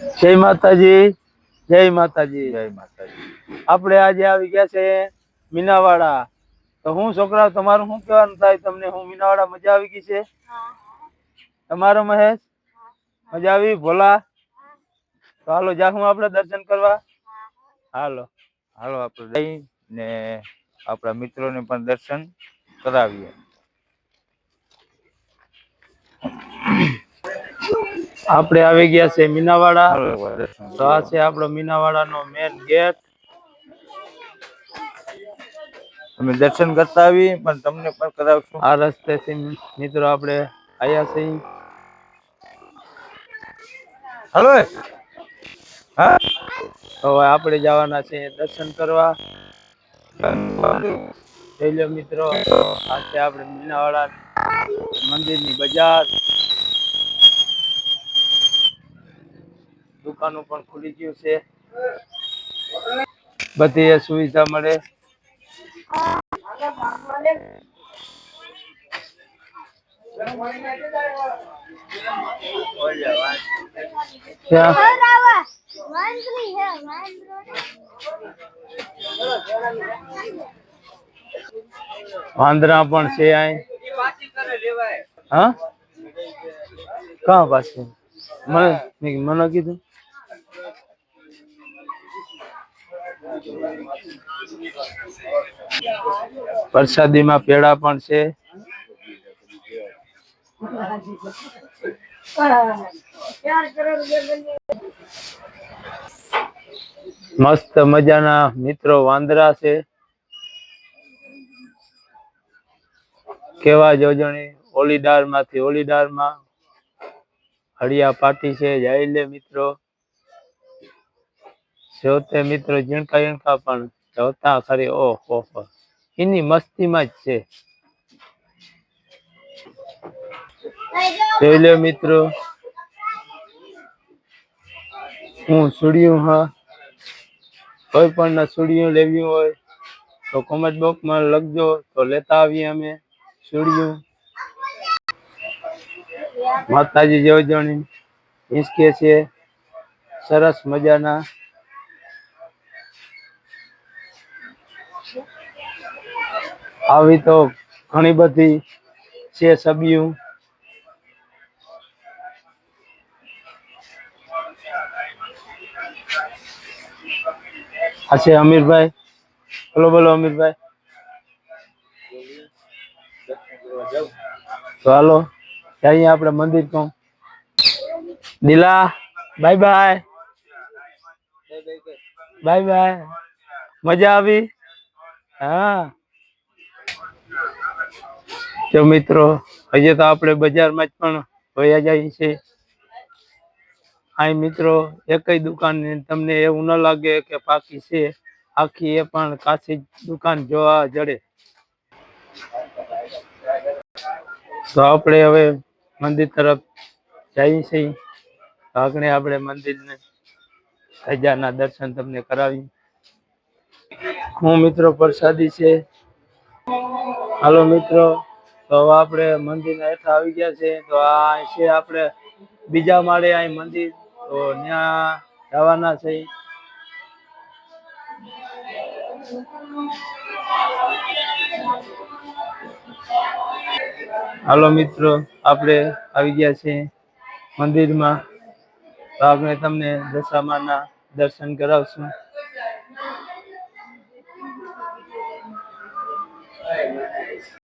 જય માતાજી જય માતાજી. જય માતાજી આપણે આજે આવી ગયા છે મીનાવાડા. તો હું છોકરાઓ, તમારું શું કહેવાનું થાય? તમને હું મીનાવાડા મજા આવી ગઈ છે? તમારો મહેશ? મજા આવી? ભોલા? તો હાલો જાહું આપણે દર્શન કરવા. હાલો. હાલો, આપણે જઈ ને આપણા મિત્રોને પણ દર્શન કરાવીએ. આપણે આવી ગયા છે મીનાવાડા. હાલો એકવાર દર્શન તો આ છે આપણો મીનાવાડાનો મેન ગેટ તમે દર્શન કરતા આવી પણ તમને પણ કરાવશું આ રસ્તેથી મિત્રો આપણે આવ્યા છીએ. હાલો. એ. હા હવે આપણે જવાના છે દર્શન કરવા. જોઈ લો મિત્રો આ છે આપણે મીનાવાડા મંદિરની બજાર. दुकानों पर खुली गई से बढ़िया सुविधा मिले वंदरा पण से आई बातचीत करे लेवाय हाँ कहाँ मैं मैंने की थी પ્રસાદીમાં પેડા પણ છે. મસ્ત મજાના મિત્રો વાંદરા છે. કેવા જોજણી ઓલીડારમાંથી ઓલીડારમાં હળિયા પાટી છે. જાય લે મિત્રો. જોતે મિત્રો ઝીણકા ઝીણકા પણ જોતા ખરી, ઓહો હો, એની મસ્તીમાં જ છે. જોઈ મિત્રો, હું સુડિયું હા. કોઈ પણ ના સુડિયું લેવી હોય તો કોમેન્ટ બોક્સમાં લખજો, તો લેતા આવીએ અમે સુડિયું માતાજી જેવો જણી હિંચકે છે. સરસ મજાના આવી તો ઘણી બધી છે સબિયું આ છે અમીરભાઈ. બોલો બોલો, અમીરભાઈ. તો હાલો જઈએ આપણે મંદિર કહું. દિલા બાય બાય. Bye bye. મજા આવી? હા. જો મિત્રો, હજી તો આપણે બજારમાં જ પણ વયા જઈએ છીએ અહીં મિત્રો, એકય દુકાન તમને એવું ન લાગે કે પાકી છે. આખી એ પણ કાચી દુકાન જોવા જડે. તો આપણે હવે મંદિર તરફ જઈએ છીએ. આગળ આપણે મંદિરને ખજાના દર્શન તમને કરાવી હું મિત્રો પ્રસાદી છે. હાલો મિત્રો. તો હવે આપણે મંદિરના હેઠળ આવી ગયા છે. તો આ છે આપણે બીજા માળે અહીં મંદિર. તો ત્યાં જવાના છે. હાલો મિત્રો, આપણે આવી ગયા છે મંદિરમાં. તો આપણે તમને દશામાના દર્શન કરાવશું.